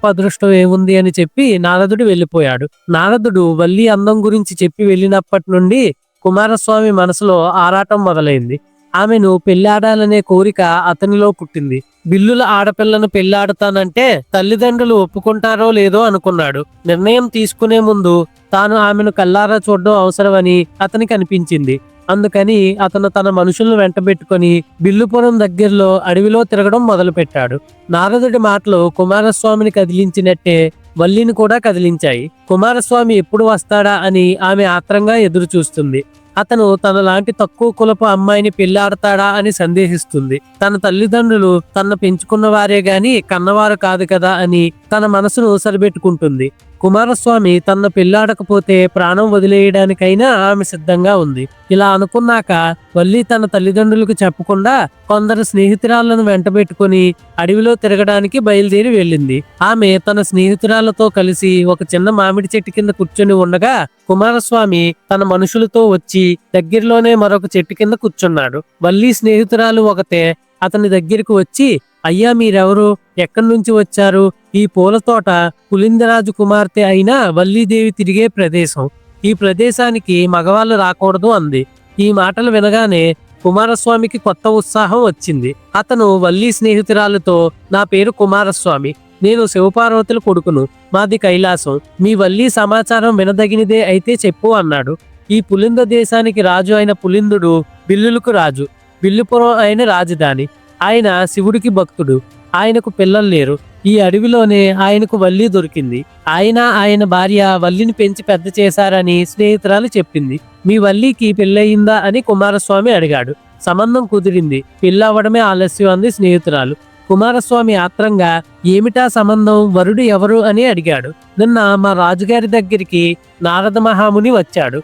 గొప్ప అదృష్టం ఏముంది అని చెప్పి నారదుడు వెళ్ళిపోయాడు. నారదుడు వల్లి అందం గురించి చెప్పి వెళ్ళినప్పటి నుండి కుమారస్వామి మనసులో ఆరాటం మొదలైంది. ఆమెను పెళ్ళాడాలనే కోరిక అతనిలో పుట్టింది. బిల్లుల ఆడపిల్లను పెళ్ళాడతానంటే తల్లిదండ్రులు ఒప్పుకుంటారో లేదో అనుకున్నాడు. నిర్ణయం తీసుకునే ముందు తాను ఆమెను కల్లారా చూడడం అవసరమని అతనికి అనిపించింది. అందుకని అతను తన మనుషులను వెంటబెట్టుకొని బిల్లుపురం దగ్గరలో అడవిలో తిరగడం మొదలుపెట్టాడు. నారదుడి మాటలు కుమారస్వామిని కదిలించినట్టే వల్లిని కూడా కదిలించాయి. కుమారస్వామి ఎప్పుడు వస్తాడా అని ఆమె ఆత్రంగా ఎదురు చూస్తుంది అతను తన లాంటి తక్కువ కులపు అమ్మాయిని పెళ్ళాడతాడా అని సందేహిస్తుంది. తన తల్లిదండ్రులు తన పెంచుకున్న వారే గాని కన్నవారు కాదు కదా అని తన మనసును సరిపెట్టుకుంటుంది. కుమారస్వామి తన పెళ్ళాడకపోతే ప్రాణం వదిలేయడానికైనా ఆమె సిద్ధంగా ఉంది. ఇలా అనుకున్నాక వల్లి తన తల్లిదండ్రులకు చెప్పకుండా కొందరు స్నేహితురాలను వెంటబెట్టుకుని అడవిలో తిరగడానికి బయలుదేరి వెళ్ళింది. ఆమె తన స్నేహితురాలతో కలిసి ఒక చిన్న మామిడి చెట్టు కింద కూర్చొని ఉండగా కుమారస్వామి తన మనుషులతో వచ్చి దగ్గరలోనే మరొక చెట్టు కింద కూర్చున్నాడు. వల్లి స్నేహితురాలు ఒకతే అతని దగ్గరికి వచ్చి అయ్యా మీరెవరు? ఎక్కడి నుంచి వచ్చారు? ఈ పూల తోట పులిందరాజు కుమార్తె అయిన వల్లీదేవి తిరిగే ప్రదేశం. ఈ ప్రదేశానికి మగవాళ్ళు రాకూడదు అంది. ఈ మాటలు వినగానే కుమారస్వామికి కొత్త ఉత్సాహం వచ్చింది. అతను వల్లి స్నేహితురాలతో నా పేరు కుమారస్వామి. నేను శివపార్వతుల కొడుకును. మాది కైలాసం. మీ వల్లి సమాచారం వినదగినదే అయితే చెప్పు అన్నాడు. ఈ పులింద దేశానికి రాజు అయిన పులిందుడు బిల్లులకు రాజు. బిల్లుపురం అయిన రాజధాని. ఆయన శివుడికి భక్తుడు. ఆయనకు పిల్లలు లేరు. ఈ అడవిలోనే ఆయనకు వల్లి దొరికింది. ఆయన ఆయన భార్య వల్లిని పెంచి పెద్ద చేశారని స్నేహితురాలు చెప్పింది. మీ వల్లికి పెళ్ళయిందా? అని కుమారస్వామి అడిగాడు. సంబంధం కుదిరింది. పెళ్ళవడమే ఆలస్యం అంది స్నేహితురాలు. కుమారస్వామి ఆత్రంగా ఏమిటా సంబంధం? వరుడు ఎవరు? అని అడిగాడు. నిన్న మా రాజుగారి దగ్గరికి నారద మహాముని వచ్చాడు.